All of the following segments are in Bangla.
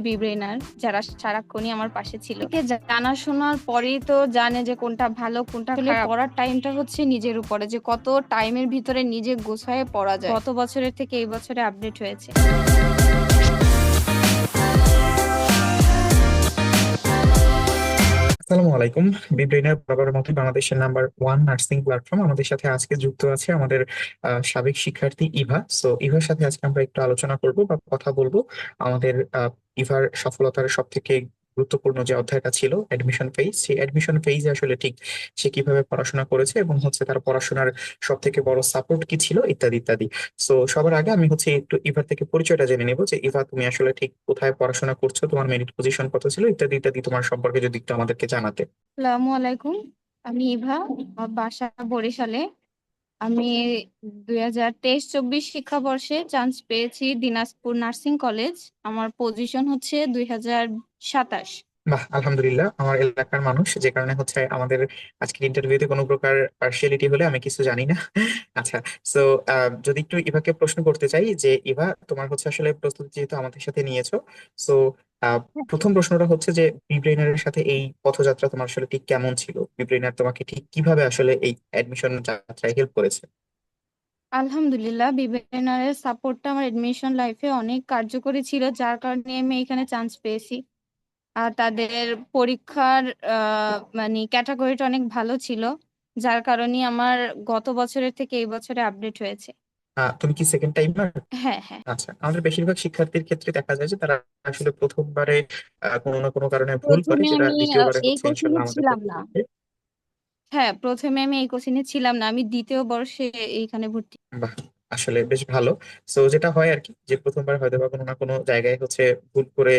বিব্রেইনার যারা সারাক্ষণই আমার পাশে ছিল। জানাশোনার জানা শোনার পরেই তো জানে যে কোনটা ভালো কোনটা খারাপ। পড়ার টাইমটা হচ্ছে নিজের উপরে যে কত টাইমের ভিতরে নিজে গোছায় পড়া যায়। গত বছরের থেকে এই বছরে আপডেট হয়েছে। আসসালামু আলাইকুম। বিব্রেনের বরাবরের মতো বাংলাদেশের নাম্বার ওয়ান নার্সিং প্ল্যাটফর্ম আমাদের সাথে আজকে যুক্ত আছে আমাদের সাবেক শিক্ষার্থী ইভা। সো ইভার সাথে আজকে আমরা একটু আলোচনা করব বা কথা বলব আমাদের ইভার সফলতার সব থেকে গুরুত্বপূর্ণ যে অধ্যায়টা ছিল অ্যাডমিশন ফেজ সেই অ্যাডমিশন ফেজে আসলে ঠিক সে কীভাবে পড়াশোনা করেছে এবং হচ্ছে তার পড়াশোনার সব থেকে বড় সাপোর্ট কি ছিল, ইত্যাদি ইত্যাদি। সো সবার আগে আমি হচ্ছে একটু ইভার থেকে পরিচয়টা জেনে নেব যে ইভা তুমি আসলে ঠিক কোথায় পড়াশোনা করছ, তোমার মেরিট পজিশন কত ছিল, ইত্যাদি ইত্যাদি তোমার সম্পর্কে যদি একটু আমাদেরকে জানাতে। আসসালামু আলাইকুম, আমি ইভা বাসা বরিশালে। আমি দুই হাজার তেইশ চব্বিশ শিক্ষাবর্ষে চান্স পেয়েছি দিনাজপুর নার্সিং কলেজ আমার পজিশন হচ্ছে দুই হাজার সাতাশ। বাহ, আলহামদুলিল্লাহ। আমার এলাকার মানুষ, যে কারণে হচ্ছে আমাদের আজকের ইন্টারভিউতে কোনো প্রকার পার্সিয়ালিটি হলে আমি কিছু জানি না। আচ্ছা সো যদি একটু ইভাকে প্রশ্ন করতে চাই যে, ইভা, তোমার হচ্ছে আসলে প্রস্তুতি যেহেতু আমাদের সাথে নিয়েছো সো প্রথম প্রশ্নটা হচ্ছে যে, বিব্রেইনারের সাথে এই পথযাত্রা তোমার আসলে ঠিক কেমন ছিল? বিব্রেইনার তোমাকে ঠিক কীভাবে আসলে এই অ্যাডমিশন যাত্রায় হেল্প করেছে? আলহামদুলিল্লাহ বিবেনারের সাপোর্টটা আমার এডমিশন লাইফে অনেক কার্যকরী ছিল, যার কারণে আমি এখানে চান্স পেয়েছি। আর তাদের পরীক্ষার মানে ক্যাটাগরিটা অনেক ভালো ছিল, যার কারণে আমার গত বছরের থেকে এই বছরে আপডেট হয়েছে। আহ, তুমি কি সেকেন্ড টাইমার হ্যাঁ হ্যাঁ। আচ্ছা আমাদের বেশিরভাগ শিক্ষার্থীর ক্ষেত্রে দেখা যায় যে তারা আসলে প্রথমবারে আহ, কোনো না কোনো কারণে ভুল করে প্রথমে যেটা আমি আহ, দ্বিতীয়বারে এই হচ্ছে কোচিংয়ে ইনশাল্লাহ আমাদের ছিলাম না। ঘটবে। হ্যাঁ প্রথমে আমি এই কোচিংয়ে ছিলাম না আমি দ্বিতীয় বর্ষে এইখানে ভর্তি। বাহ আসলে বেশ ভালো। সো যেটা হয় আর কি যে প্রথমবার হয়তো বা কোনো না কোনো জায়গায় হচ্ছে ভুল করে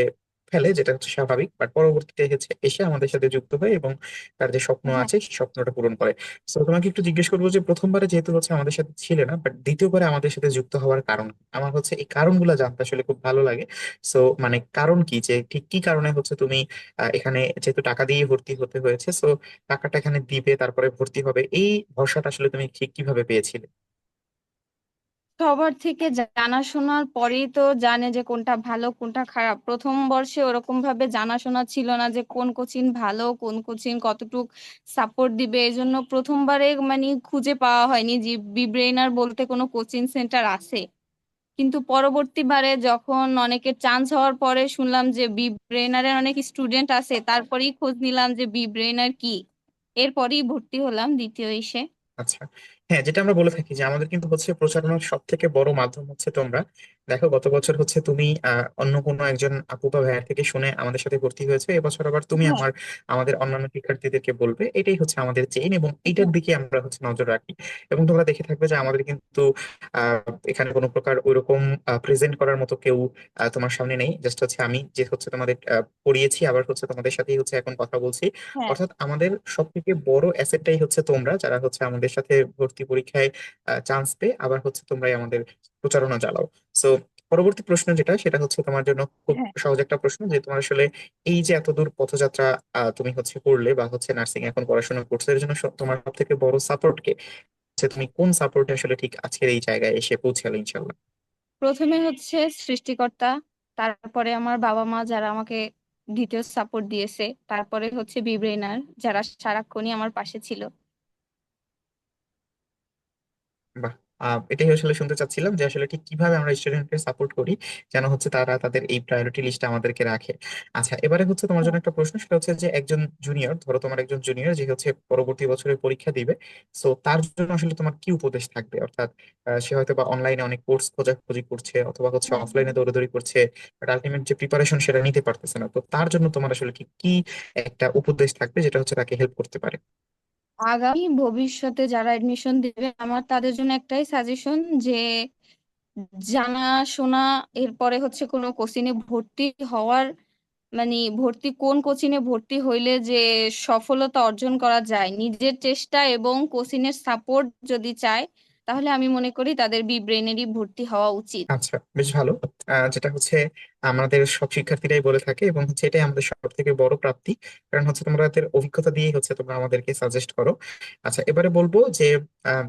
ফেলে যেটা হচ্ছে স্বাভাবিক। বাট পরবর্তীতে এসে আমাদের সাথে যুক্ত হয় এবং তার যে স্বপ্ন হ্যাঁ। আছে সেই স্বপ্নটা পূরণ করে। তো তোমাকে একটু জিজ্ঞেস করব যে প্রথমবারে যেহেতু হচ্ছে আমাদের সাথে ছিলে না বাট দ্বিতীয়বারে আমাদের সাথে যুক্ত হওয়ার কারণ কি? আমার হচ্ছে এই কারণগুলো জানতে আসলে খুব ভালো লাগে। সো মানে কারণ কি? যে ঠিক কি কারণে হচ্ছে তুমি আহ, এখানে যেহেতু টাকা দিয়ে ভর্তি হতে হয়েছে সো টাকাটা এখানে দিবে তারপরে ভর্তি হবে এই ভরসাটা আসলে তুমি ঠিক কীভাবে পেয়েছিলে? সবার থেকে জানা শোনার পরেই তো জানে যে কোনটা ভালো, কোনটা খারাপ। প্রথম বর্ষে ওরকম ভাবে জানাশোনা ছিল না যে কোন কোচিং ভালো, কোন কোচিং কতটুক সাপোর্ট দিবে। এই জন্য প্রথমবারে মানে খুঁজে পাওয়া হয়নি যে বিব্রেইনার বলতে কোনো কোচিং সেন্টার আছে। কিন্তু পরবর্তীবারে যখন অনেকের চান্স হওয়ার পরে শুনলাম যে বি বিব্রেইনারের অনেক স্টুডেন্ট আছে, তারপরেই খোঁজ নিলাম যে বি বিব্রেইনার কি। এরপরেই ভর্তি হলাম দ্বিতীয় ইসে আচ্ছা। হ্যাঁ যেটা আমরা বলে থাকি যে আমাদের কিন্তু হচ্ছে প্রচারণার সব থেকে বড় মাধ্যম হচ্ছে তোমরা। দেখো গত বছর হচ্ছে তুমি আহ, অন্য কোনো একজন আপু বা ভাইয়ার থেকে শুনে আমাদের সাথে ভর্তি হয়েছে। এবছর আবার তুমি হ্যাঁ। আমার আমাদের অন্যান্য শিক্ষার্থীদেরকে বলবে। এটাই হচ্ছে আমাদের চেইন এবং এইটার হ্যাঁ দিকে আমরা হচ্ছে নজর রাখি। এবং তোমরা দেখে থাকবে যে আমাদের কিন্তু আহ এখানে কোনো প্রকার ওইরকম প্রেজেন্ট করার মতো কেউ আহ, তোমার সামনে নেই। জাস্ট হচ্ছে আমি যে হচ্ছে তোমাদের আহ, পড়িয়েছি আবার হচ্ছে তোমাদের সাথেই হচ্ছে এখন কথা বলছি। হ্যাঁ। অর্থাৎ আমাদের সব থেকে বড় অ্যাসেটটাই হচ্ছে তোমরা যারা হচ্ছে আমাদের সাথে ভর্তি পরীক্ষায় চান্স পেয়ে আবার হচ্ছে তোমরাই আমাদের প্রচারণা চালাও। সো পরবর্তী প্রশ্ন যেটা সেটা হচ্ছে তোমার জন্য খুব হ্যাঁ। সহজ একটা প্রশ্ন যে তোমার আসলে এই যে এতদূর পথযাত্রা তুমি হচ্ছে করলে বা হচ্ছে নার্সিং এখন পড়াশোনা করছ এর জন্য তোমার সব থেকে বড় সাপোর্ট কে? তুমি কোন সাপোর্টে আসলে ঠিক আজকের এই জায়গায় এসে পৌঁছালে ইনশাল্লাহ প্রথমে হচ্ছে সৃষ্টিকর্তা তারপরে আমার বাবা মা যারা আমাকে দ্বিতীয় সাপোর্ট দিয়েছে তারপরে হচ্ছে বিব্রেনার যারা সারাক্ষণই আমার পাশে ছিল বাহ আহ, এটাই আসলে শুনতে চাচ্ছিলাম যে আসলে ঠিক কীভাবে আমরা স্টুডেন্টকে সাপোর্ট করি যেন হচ্ছে তারা তাদের এই প্রায়োরিটি লিস্টে আমাদেরকে রাখে। আচ্ছা এবারে হচ্ছে তোমার জন্য একটা প্রশ্ন সেটা হচ্ছে যে একজন জুনিয়র ধরো তোমার একজন জুনিয়র যে হচ্ছে পরবর্তী বছরের পরীক্ষা দিবে সো তার জন্য আসলে তোমার কি উপদেশ থাকবে? অর্থাৎ সে হয়তো বা অনলাইনে অনেক কোর্স খোঁজাখুঁজি করছে অথবা হচ্ছে অফলাইনে দৌড়াদৌড়ি করছে বাট আলটিমেট যে প্রিপারেশন সেটা নিতে পারতেছে না তো তার জন্য তোমার আসলে কি কি একটা উপদেশ থাকবে যেটা হচ্ছে তাকে হেল্প করতে পারে? আগামী ভবিষ্যতে যারা এডমিশন দেবে, আমার তাদের জন্য একটাই সাজেশন যে জানা শোনা এরপরে হচ্ছে কোনো কোচিনে ভর্তি হওয়ার মানে ভর্তি, কোন কোচিনে ভর্তি হইলে যে সফলতা অর্জন করা যায়। নিজের চেষ্টা এবং কোচিনের সাপোর্ট যদি চায় তাহলে আমি মনে করি তাদের বি ব্রেনেরই ভর্তি হওয়া উচিত। আচ্ছা বেশ ভালো। যেটা হচ্ছে আমাদের সব শিক্ষার্থীরাই বলে থাকে এবং হচ্ছে এটাই আমাদের সব থেকে বড় প্রাপ্তি। কারণ হচ্ছে তোমাদের অভিজ্ঞতা দিয়ে হচ্ছে তোমরা আমাদেরকে সাজেস্ট করো। আচ্ছা এবারে বলব যে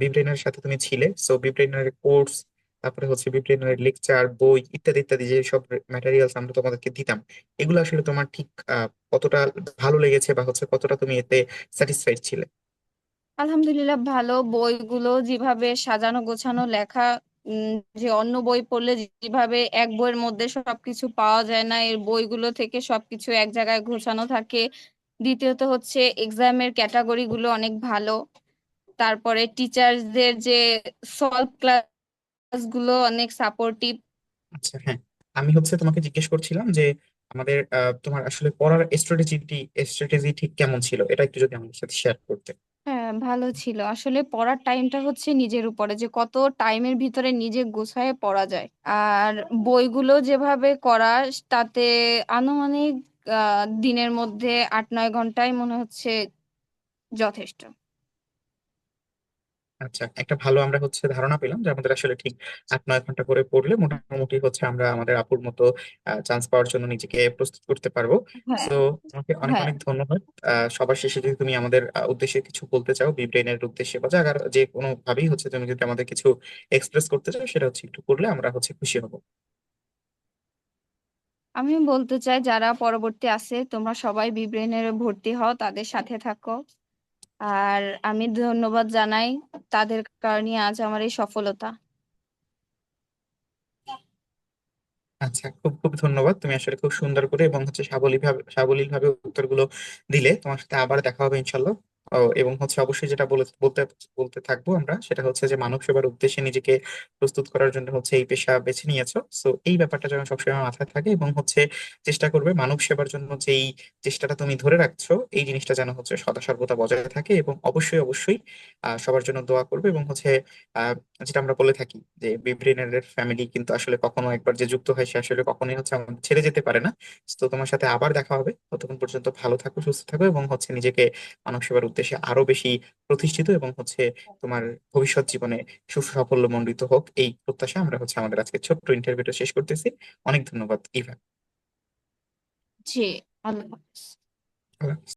বিব্রেইনের সাথে তুমি ছিলে। সো বিব্রেইনের কোর্স তারপরে হচ্ছে বিপ্রেনের লেকচার বই ইত্যাদি ইত্যাদি যে সব ম্যাটেরিয়ালস আমরা তোমাদেরকে দিতাম, এগুলো আসলে তোমার ঠিক কতটা ভালো লেগেছে বা হচ্ছে কতটা তুমি এতে স্যাটিসফাইড ছিলে? আলহামদুলিল্লাহ ভালো। বইগুলো যেভাবে সাজানো গোছানো লেখা যে অন্য বই পড়লে যেভাবে এক বইয়ের মধ্যে সবকিছু পাওয়া যায় না, এর বইগুলো থেকে সবকিছু এক জায়গায় গোছানো থাকে। দ্বিতীয়ত হচ্ছে এক্সামের ক্যাটাগরি গুলো অনেক ভালো। তারপরে টিচারদের যে সলভ ক্লাসগুলো অনেক সাপোর্টিভ আচ্ছা হ্যাঁ। আমি হচ্ছে তোমাকে জিজ্ঞেস করছিলাম যে আমাদের তোমার আসলে পড়ার স্ট্র্যাটেজিটি স্ট্র্যাটেজি ঠিক কেমন ছিল? এটা একটু যদি আমাদের সাথে শেয়ার করতে। ভালো ছিল। আসলে পড়ার টাইমটা হচ্ছে নিজের উপরে, যে কত টাইমের ভিতরে নিজে গোছায় পড়া যায়। আর বইগুলো যেভাবে করা, তাতে আনুমানিক দিনের মধ্যে আট নয় ঘন্টায় মনে হচ্ছে যথেষ্ট। আচ্ছা একটা ভালো আমরা হচ্ছে ধারণা পেলাম যে আমাদের আসলে ঠিক আট নয় ঘণ্টা করে পড়লে মোটামুটি হচ্ছে আমরা আমাদের আপুর মতো চান্স পাওয়ার জন্য নিজেকে প্রস্তুত করতে পারব। হ্যাঁ তো তোমাকে অনেক হ্যাঁ। অনেক ধন্যবাদ। সবার শেষে যদি তুমি আমাদের উদ্দেশ্যে কিছু বলতে চাও বি ব্রেনের উদ্দেশ্যে বা জায়গার যে কোনো ভাবেই হচ্ছে তুমি যদি আমাদের কিছু এক্সপ্রেস করতে চাও সেটা হচ্ছে একটু করলে আমরা হচ্ছে খুশি হব। আমি বলতে চাই যারা পরবর্তী আছে তোমরা সবাই বিব্রেনের ভর্তি হও তাদের সাথে থাকো। আর আমি ধন্যবাদ জানাই তাদের কারণে আজ আমার এই সফলতা। আচ্ছা খুব খুব ধন্যবাদ। তুমি আসলে খুব সুন্দর করে এবং হচ্ছে সাবলীল ভাবে সাবলীল ভাবে উত্তরগুলো দিলে। তোমার সাথে আবার দেখা হবে ইনশাল্লাহ এবং হচ্ছে অবশ্যই যেটা বলে, বলতে বলতে থাকব আমরা, সেটা হচ্ছে যে মানব সেবার উদ্দেশ্যে নিজেকে প্রস্তুত করার জন্য হচ্ছে এই পেশা বেছে নিয়েছো। সো এই ব্যাপারটা যেন সবসময় মাথায় থাকে এবং হচ্ছে চেষ্টা করবে মানব সেবার জন্য যেই চেষ্টাটা তুমি ধরে রাখছো, এই জিনিসটা যেন হচ্ছে সদা সর্বদা বজায় থাকে এবং অবশ্যই অবশ্যই সবার জন্য দোয়া করবে এবং হচ্ছে যেটা আমরা বলে থাকি যে বিব্রেনের ফ্যামিলি কিন্তু আসলে কখনো একবার যে যুক্ত হয় সে আসলে কখনোই হচ্ছে আমাদের ছেড়ে যেতে পারে না। তো তোমার সাথে আবার দেখা হবে। ততক্ষণ পর্যন্ত ভালো থাকো সুস্থ থাকো এবং হচ্ছে নিজেকে মানব সেবার উদ্দেশ্যে আরও বেশি প্রতিষ্ঠিত এবং হচ্ছে তোমার ভবিষ্যৎ জীবনে সুসাফল্যমণ্ডিত হোক এই প্রত্যাশা আমরা হচ্ছে আমাদের আজকে ছোট্ট ইন্টারভিউটা শেষ করতেছি। অনেক ধন্যবাদ ইভা। জি আল্লাহ।